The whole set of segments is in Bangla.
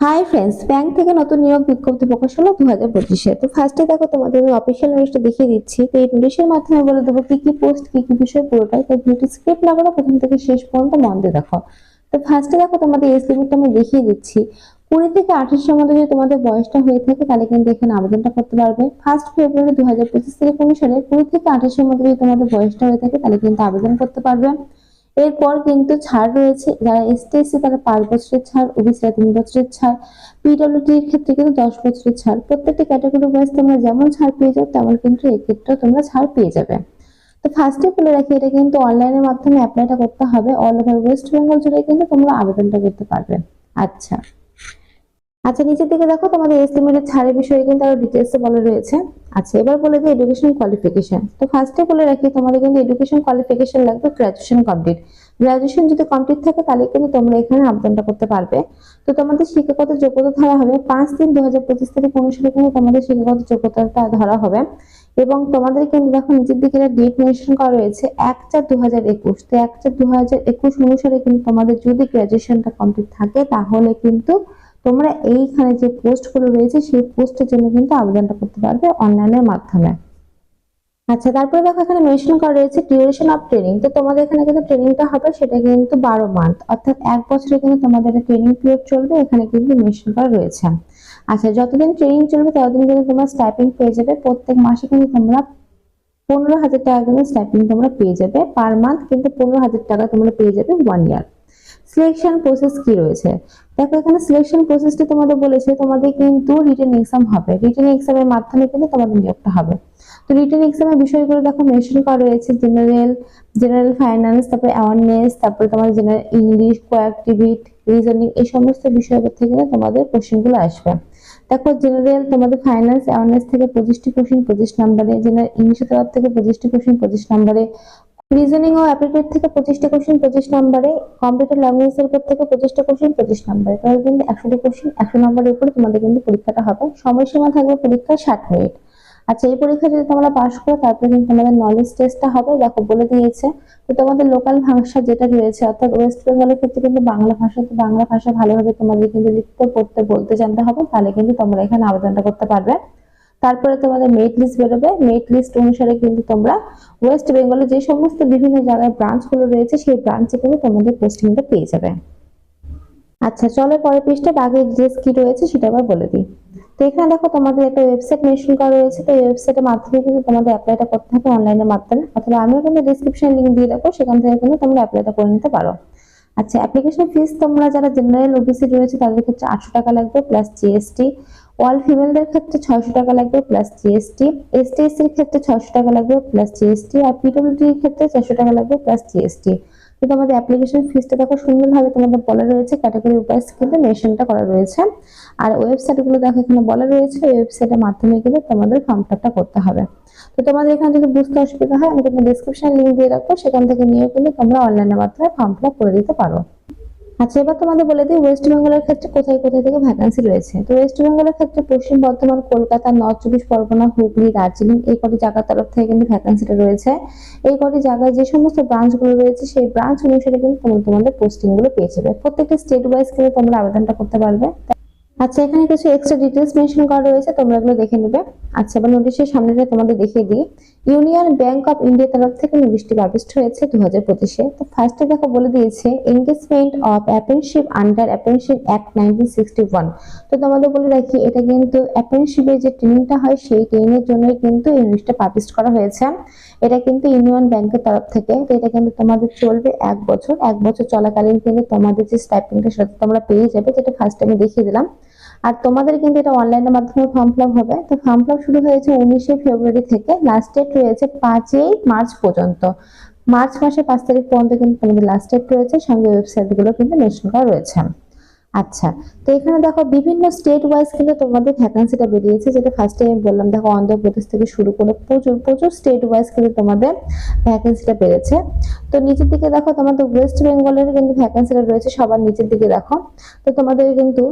হাই ফ্রেন্ডস ব্যাংক থেকে নতুন নিয়োগ বিজ্ঞপ্তি প্রকাশ হলো দু হাজার পঁচিশে। তো ফার্স্টে দেখো তোমাদের আমি অফিসিয়াল নোটিশটা দেখিয়ে দিচ্ছি। তো এই নোটিশের মাধ্যমে বলে দেবো কি কি পোস্ট কি কি বিষয় পুরোটাই। তো ভিডিওটি স্ক্রিপ্ট না করে প্রথম থেকে শেষ পর্যন্ত মন দিয়ে দেখো। তো ফার্স্টে দেখো তোমাদের এজ লিমিটটা আমি দেখিয়ে দিচ্ছি। কুড়ি থেকে আঠাশের মধ্যে যদি তোমাদের বয়সটা হয়ে থাকে, তাহলে কিন্তু এখানে আবেদনটা করতে পারবে। ফার্স্ট ফেব্রুয়ারি দু হাজার পঁচিশ তারিখ অনুসারে কুড়ি থেকে আঠাশের মধ্যে যদি তোমাদের বয়সটা হয়ে থাকে, তাহলে কিন্তু আবেদন করতে পারবে। এরপর কিন্তু ছাড় রয়েছে। যারা এসটি এসসি তারা পাঁচ বছরের ছাড়, ওবিসিরা তিন বছরের ছাড় পিডব্লিউডি এর ক্ষেত্রে কিন্তু দশ বছরের ছাড়। প্রত্যেকটি ক্যাটাগরি ওয়াইজ তোমরা যেমন ছাড় পেয়ে যাও, তেমন কিন্তু এক্ষেত্রে তোমরা ছাড় পেয়ে যাবে। তো ফার্স্টে বলে রাখি, এটা কিন্তু অনলাইনের মাধ্যমে অ্যাপ্লাইটা করতে হবে। অল ওভার ওয়েস্ট বেঙ্গল জুড়ে কিন্তু তোমরা আবেদনটা করতে পারবে। আচ্ছা। আচ্ছা নিচের দিকে দেখো, তোমাদের এস্টিমেটের ছাড়ের বিষয়ে কিন্তু আরও ডিটেলসে বলা রয়েছে। আচ্ছা এবার বলে দিই এডুকেশন কোয়ালিফিকেশন তো ফার্স্টে বলে রাখি, তোমাদের কিন্তু এডুকেশন কোয়ালিফিকেশন লাগবে গ্রাজুয়েশন কমপ্লিট গ্রাজুয়েশন যদি কমপ্লিট থাকে, তাহলে কিন্তু তোমরা এখানে আবেদনটা করতে পারবে। তো তোমাদের শিক্ষাগত যোগ্যতা ধরা হবে পাঁচ তিন দু হাজার পঁচিশ তারিখ অনুসারে কিন্তু তোমাদের শিক্ষাগত যোগ্যতাটা ধরা হবে। এবং তোমাদের কিন্তু দেখো, নিচের দিকে ডেট মেনশন করা রয়েছে, এক চার দু হাজার একুশ। তো এক চার দু হাজার একুশ অনুসারে কিন্তু তোমাদের যদি গ্রাজুয়েশনটা কমপ্লিট থাকে, তাহলে কিন্তু তোমরা এইখানে যে পোস্টগুলো রয়েছে, সেই পোস্টের জন্য কিন্তু আবেদনটা করতে পারবে অনলাইনের মাধ্যমে। আচ্ছা তারপরে দেখো এখানে মেনশন করা রয়েছে ডিউরেশন অফ ট্রেনিং তো তোমাদের এখানে কিন্তু ট্রেনিংটা হবে, সেটা কিন্তু বারো মান্থ অর্থাৎ এক বছরে কিন্তু তোমাদের ট্রেনিং পিরিয়ড চলবে, এখানে কিন্তু মেনশন করা রয়েছে। আচ্ছা যতদিন ট্রেনিং চলবে, ততদিন কিন্তু তোমরা স্টাইপিং পেয়ে যাবে। প্রত্যেক মাসে কিন্তু তোমরা পনেরো হাজার টাকা কিন্তু স্টাইপিং তোমরা পেয়ে যাবে। পার মান্থ কিন্তু পনেরো হাজার টাকা তোমরা পেয়ে যাবে ওয়ান ইয়ার সিলেকশন প্রসেস কি রয়েছে? দেখো, এখানে সিলেকশন প্রসেসটা তোমাদের বলেছে, তোমাদের কিন্তু রিটেন এক্সাম হবে। রিটেন এক্সামের মাধ্যমে কিন্তু তোমাদের নিয়োগটা হবে। তো রিটেন এক্সামের বিষয়গুলো দেখো মেনশন করা রয়েছে জেনারেল জেনারেল ফাইন্যান্স তারপরে অ্যাওয়ারনেস তারপরে তোমাদের জেনারেল ইংলিশ কোয়াক্টিভিট রিজনিং এই সমস্ত বিষয়ের থেকে তোমাদের কোশ্চেনগুলো আসবে। দেখো জেনারেল তোমাদের ফাইন্যান্স অ্যাওয়ারনেস থেকে পঁচিশটি কোশ্চেন পঁচিশ নাম্বারে জেনারেল ইংলিশের তরফ থেকে পঁচিশটি কোশ্চেন পঁচিশ নম্বরে রিজনিং ও অ্যাপ্টিটিউড থেকে পঁচিশটা কোশ্চেন পঁচিশ নম্বরে কম্পিউটার ল্যাঙ্গুয়েজ এর উপর থেকে পঁচিশটা কোশ্চেন পঁচিশ নম্বরে। তাহলে কিন্তু একশোটি কোশ্চেন একশো নম্বরের উপরে তোমাদের কিন্তু পরীক্ষাটা হবে। সময়সীমা থাকবে পরীক্ষা ষাট মিনিট। আচ্ছা এই পরীক্ষা যদি তোমরা পাস করো, তারপরে কিন্তু তোমাদের নলেজ টেস্টটা হবে। দেখো, বলে দিয়েছে তো তোমাদের লোকাল ভাষা যেটা রয়েছে, অর্থাৎ ওয়েস্ট বেঙ্গলের ক্ষেত্রে কিন্তু বাংলা ভাষা, তো বাংলা ভাষা ভালোভাবে তোমাদের কিন্তু লিখতে, পড়তে, বলতে জানতে হবে। তাহলে কিন্তু তোমরা এখানে আবেদনটা করতে পারবে। তারপরে তোমাদের মেরিট লিস্ট বেরোবে। মেরিট লিস্ট অনুসারে কিন্তু তোমরা ওয়েস্ট বেঙ্গলে যে সমস্ত বিভিন্ন জায়গায় ব্রাঞ্চগুলো রয়েছে, সেই ব্রাঞ্চে কিন্তু তোমাদের পোস্টিংটা পেয়ে যাবে। আচ্ছা চলো পরের পৃষ্ঠে বাকি ডিটেলস কি রয়েছে সেটা আবার বলে দিই। তো এখানে দেখো তোমাদের একটা ওয়েবসাইট মেনশন করা রয়েছে। তো এই ওয়েবসাইটের মাধ্যমে কিন্তু তোমাদের অ্যাপ্লাইটা করতে হবে অনলাইনের মাধ্যমে। অথবা আমিও কিন্তু ডিসক্রিপশন লিঙ্ক দিয়ে রাখব, সেখান থেকে কিন্তু তোমরা অ্যাপ্লাইটা করে নিতে পারো। আচ্ছা অ্যাপ্লিকেশন ফিস তোমরা যারা জেনারেল ওবিসি রয়েছে, তাদের ক্ষেত্রে আটশো টাকা লাগবে প্লাস জিএসটি অল ফিমেলদের ক্ষেত্রে ছয়শো টাকা লাগবে প্লাস জিএসটি এসটি এসসির ক্ষেত্রে ছয়শো টাকা লাগবে প্লাস জিএসটি আর পিডব্লিউডির ক্ষেত্রে চারশো টাকা লাগবে প্লাস জিএসটি তো তোমাদের অ্যাপ্লিকেশন ফিসটা দেখো সুন্দরভাবে তোমাদের বলা রয়েছে ক্যাটাগরি ওয়াইজ কিন্তু মেনশনটা করা রয়েছে। আর ওয়েবসাইটগুলো দেখো এখানে বলা রয়েছে, এই ওয়েবসাইটের মাধ্যমে কিন্তু তোমাদের ফর্ম ফিলআপটা করতে হবে। তো তোমাদের এখানে যদি বুঝতে অসুবিধা হয়, আমি কিন্তু ডিসক্রিপশন লিংক দিয়ে রাখব, সেখান থেকে নিয়ে কিন্তু তোমরা অনলাইনের মাধ্যমে ফর্ম ফিল করে দিতে পারো। আচ্ছা এবার তোমাদের বলে দিই ওয়েস্ট বেঙ্গলের ক্ষেত্রে কোথায় কোথায় থেকে ভ্যাকান্সি রয়েছে? তো ওয়েস্ট বেঙ্গলের ক্ষেত্রে পশ্চিম বর্ধমান, কলকাতা নর্থ চব্বিশ পরগনা, হুগলি, দার্জিলিং এই কটি জায়গার তরফ থেকে কিন্তু ভ্যাকান্সিটা রয়েছে। এই কটি জায়গায় যে সমস্ত ব্রাঞ্চগুলো রয়েছে, সেই ব্রাঞ্চ অনুসারে কিন্তু তোমরা তোমাদের পোস্টিংগুলো পেয়ে যাবে। প্রত্যেকটা স্টেট ওয়াইজ কিন্তু তোমরা আবেদনটা করতে পারবে। আচ্ছা এখানে কিছু এক্সট্রা ডিটেলস মেনশন করা রয়েছে, তোমরা এগুলো দেখে নেবে। আচ্ছা এবার নোটিশের সামনেটা তোমাদের দেখিয়ে দিই। ইউনিয়ন ব্যাংক অফ ইন্ডিয়া তরফ থেকে নোটিশটি পাবলিশড হয়েছে দু হাজার পঁচিশে। তো ফার্স্টে দেখো বলে দিয়েছে engagement of apprenticeship under apprenticeship act nineteen তো তোমাদের বলে রাখি, এটা কিন্তু অ্যাপ্রেন্টশিপের যে ট্রেনিংটা হয়, সেই ট্রেনিংয়ের জন্যই কিন্তু এই নোটিশটা পাবলিশ করা হয়েছে। এটা কিন্তু ইউনিয়ন ব্যাংকের তরফ থেকে, তো এটা কিন্তু তোমাদের চলবে এক বছর। এক বছর চলাকালীন কিন্তু তোমাদের যে স্টাইপিংটা সেটা তোমরা পেয়ে যাবে, যেটা ফার্স্ট আমি দেখিয়ে দিলাম। আর তোমাদের কিন্তু এটা অনলাইনের মাধ্যমে ফর্ম ফিল হবে। তো ফর্ম ফিল শুরু হয়েছে উনিশে ফেব্রুয়ারি থেকে। লাস্ট ডেট রয়েছে পাঁচই মার্চ পর্যন্ত। মার্চ মাসের পাঁচ তারিখ পর্যন্ত কিন্তু তোমাদের লাস্ট ডেট রয়েছে। সঙ্গে ওয়েবসাইটগুলো কিন্তু মেনশন করা রয়েছে। আচ্ছা তো এখানে দেখো বিভিন্ন স্টেট ওয়াইজ কিন্তু তোমাদের ভ্যাকান্সিটা বেরিয়েছে। যেটা ফার্স্টে আমি বললাম, দেখো অন্ধ্রপ্রদেশ থেকে শুরু করে প্রচুর প্রচুর স্টেট ওয়াইজ কিন্তু তোমাদের ভ্যাকান্সিটা বেড়েছে। তো নিচের দিকে দেখো তোমাদের ওয়েস্ট বেঙ্গলের কিন্তু ভ্যাকান্সিটা রয়েছে। সবার নিচের দিকে দেখো। তো তোমাদের কিন্তু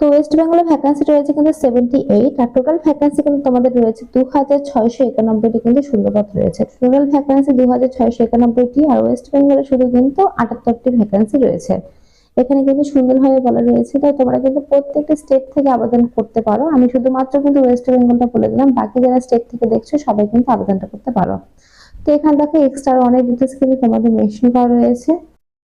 তো ওয়েস্ট বেঙ্গলের ভ্যাকান্সি রয়েছে কিন্তু সেভেন্টি এইট আর টোটাল ভ্যাকান্সি কিন্তু তোমাদের রয়েছে দু হাজার ছয়শো একানব্বইটি কিন্তু শূন্যপদ রয়েছে। টোটাল ভ্যাকান্সি দু হাজার ছয়শো একানব্বইটি আর ওয়েস্ট বেঙ্গলে শুধু কিন্তু আটাত্তরটি ভ্যাকান্সি রয়েছে। এখানে কিন্তু সুন্দরভাবে বলা রয়েছে তাই তোমরা কিন্তু প্রত্যেকটা স্টেট থেকে আবেদন করতে পারো। আমি শুধুমাত্র কিন্তু ওয়েস্ট বেঙ্গলটা বলে দিলাম, বাকি যারা স্টেট থেকে দেখছ সবাই কিন্তু আবেদনটা করতে পারো। তো এখানে দেখো এক্সট্রা অনেক ডিটেলস কিন্তু তোমাদের মেনশন করা রয়েছে।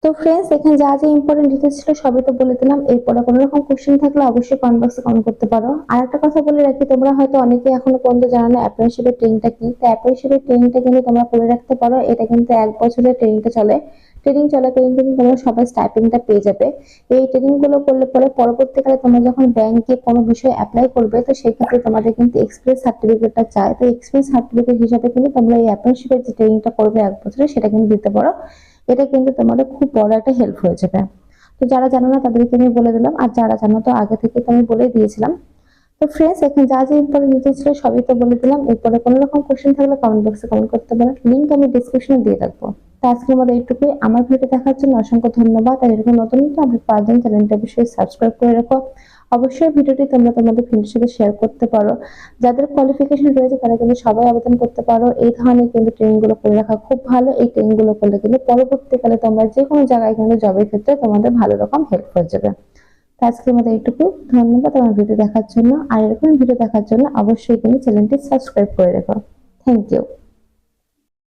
তো ফ্রেন্ডস এখানে যা যা ইম্পর্টেন্ট ডিটেলস ছিল সবই তো বলে দিলাম। এরপরে কোনো রকম কোশ্চেন থাকলে অবশ্যই কমেন্ট বক্সে কমেন্ট করতে পারো। আর একটা কথা বলে রাখি, তোমরা হয়তো অনেকে এখনও পর্যন্ত জানো না অ্যাপ্রেন্টিসশিপের ট্রেনিংটা কি। তো অ্যাপ্রেন্টিসশিপের ট্রেনিংটা কিন্তু তোমরা করে রাখতে পারো। এটা কিন্তু এক বছরের ট্রেনিংটা চলে। ট্রেনিং চলাকালীন কিন্তু তোমরা সবাই স্টাইপেন্ডটা পেয়ে যাবে। এই ট্রেনিংগুলো করলে পরে পরবর্তীকালে তোমরা যখন ব্যাংকে কোনো বিষয়ে অ্যাপ্লাই করবে, তো সেক্ষেত্রে তোমাদের কিন্তু এক্সপিরিয়েন্স সার্টিফিকেটটা চায় তো এক্সপিরিয়েন্স সার্টিফিকেট হিসাবে কিন্তু তোমরা এই অ্যাপ্রেন্টিসশিপের যে ট্রেনিংটা করবে এক বছরে, সেটা কিন্তু দিতে পারো। এটা কিন্তু তোমাদের খুব বড় একটা হেল্প হয়ে যাবে। তো যারা জানো না, তাদেরকে আমি বলে দিলাম। আর যারা জানো তো, আগে থেকে আমি বলে দিয়েছিলাম। তো ফ্রেন্ডস এখানে যা যা ইম্পর্টেন্ট ডিটেলস ছিল সবই তো বলে দিলাম। এরপরে কোনো রকম কোশ্চেন থাকলে কমেন্ট বক্সে কমেন্ট করতে পারেন লিঙ্ক আমি ডিসক্রিপশনে দিয়ে রাখব। তো আজকের মতো এইটুকুই। আমার ভিডিও দেখার জন্য অসংখ্য ধন্যবাদ। আর এরকম নতুন নতুন আপডেট পাওয়ার জন্য চ্যানেলটা অবশ্যই সাবস্ক্রাইব করে রাখো। অবশ্যই ভিডিওটি তোমরা তোমাদের ফ্রেন্ডের সাথে শেয়ার করতে পারো। যাদের কোয়ালিফিকেশন রয়েছে, তারা কিন্তু সবাই আবেদন করতে পারো। এই ধরনের কিন্তু ট্রেনিংগুলো করে রাখা খুব ভালো। এই ট্রেনিংগুলো করলে কিন্তু পরবর্তীকালে তোমরা যে কোনো জায়গায় কিন্তু জবের ক্ষেত্রে তোমাদের ভালো রকম হেল্প হয়ে যাবে। তো আজকের মতো এইটুকু ধন্যবাদ আমার ভিডিও দেখার জন্য। আর এরকম ভিডিও দেখার জন্য অবশ্যই কিন্তু চ্যানেলটি সাবস্ক্রাইব করে রেখো। Thank you